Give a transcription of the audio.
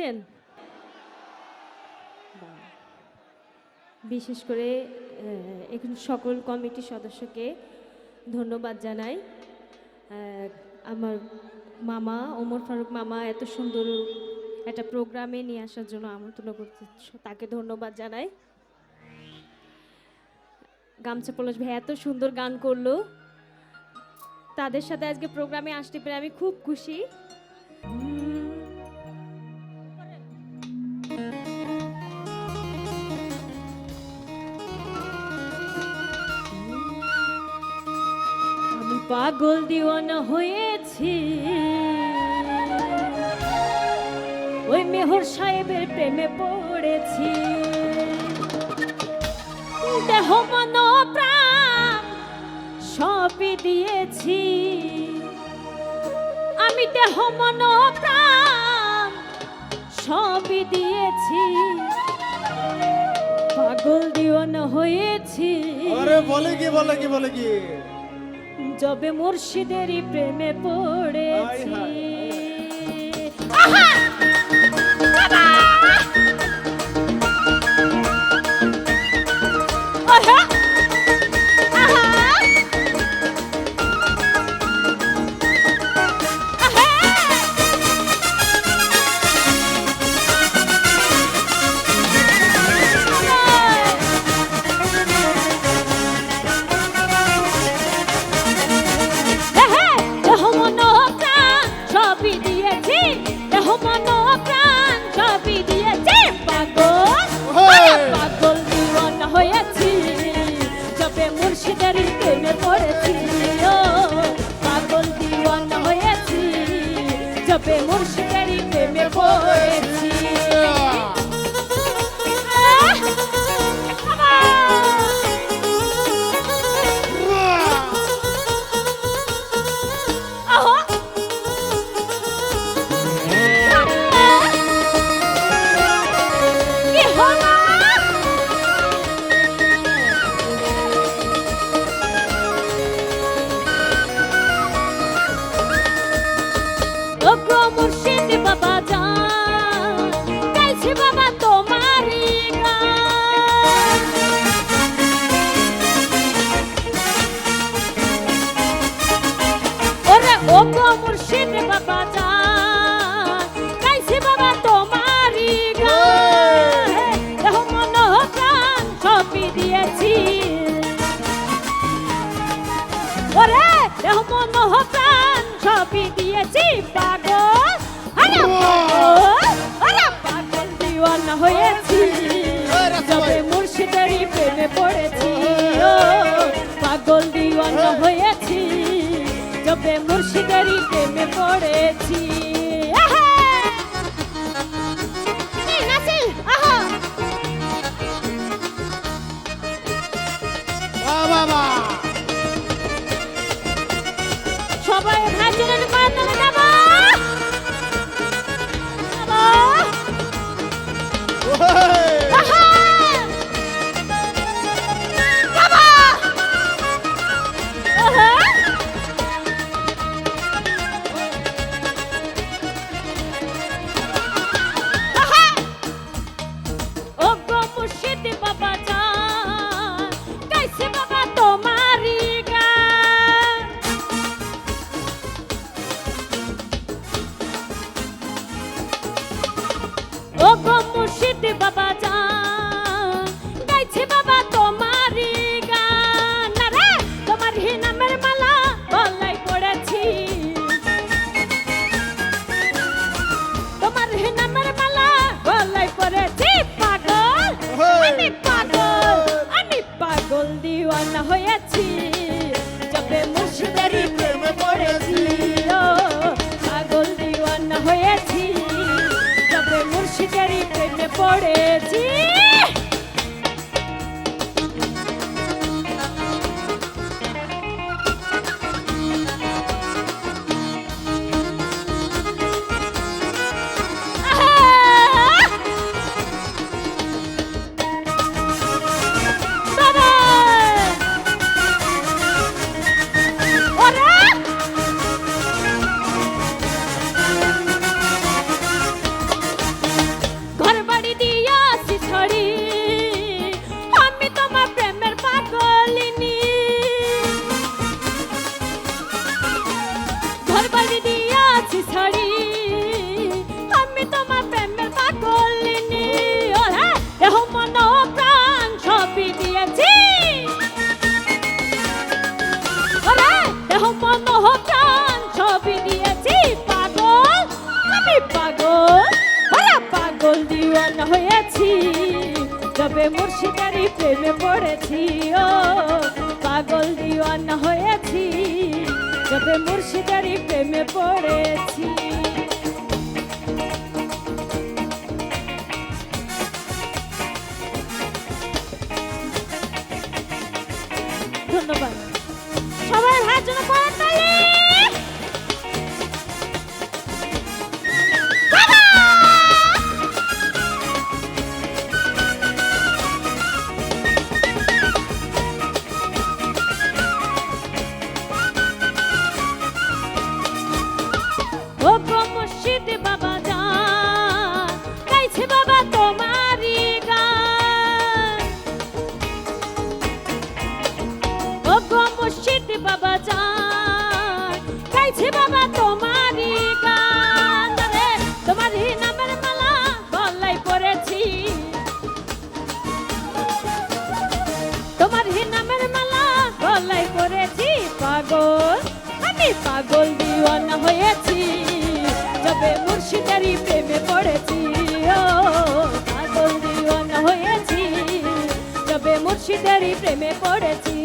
আছেন বিশেষ করে এখানে সকল কমিটি সদস্যকে ধন্যবাদ জানাই। আমার মামা, ওমর ফারুক মামা এত সুন্দর একটা প্রোগ্রামে নিয়ে আসার জন্য আমন্ত্রণ করতে তাকে ধন্যবাদ জানাই। গামছা পলাশ ভাই এত সুন্দর গান করল। তাদের সাথে আজকে প্রোগ্রামে আসতে পেরে আমি খুব খুশি। পাগল দিওয়ানা হয়েছি। ওই মেহর সাহেবের প্রেমে পড়েছি। দেহ, মন, প্রাণ সবই দিয়েছি। আমি দেহ, মন, প্রাণ সবই দিয়েছি। পাগল দিওয়ানা হয়েছি। আরে বলে কি বলে কি বলে কি? যবে মুর্শিদেরই প্রেমে পড়েছি। দেহ গো মুর্শিদ বাবা যান, গাইছি বাবা তোমারই গান। দেহ মন প্রাণ সবই দিয়েছি। ওরে দেহ মন প্রাণ সবই দিয়েছি পাগল। আরে পাগল দিওয়ানা হয়েছি। যবে মুর্শিদেরই প্রেমে পড়েছি। সবাই পড়েছি দিওয়ানা হয়েছি তবে মুর্শিদারি প্রেমে পড়েছি। ও পাগল দিওয়ান হয়েছি তবে মুর্শিদারি প্রেমে পড়েছি। গাইছে বাবা তোমারই গান। রে তোমারই নামের মালা গলায় পড়েছি। তোমার হি নামের মালা গলায় পরেছি পাগল। আমি পাগল দিওয়ানা হয়েছি, যবে মুর্শিদারি প্রেমে পড়েছি। ও, পাগল দিওয়ানা হয়েছি, যবে মুর্শিদারি প্রেমে পড়েছি।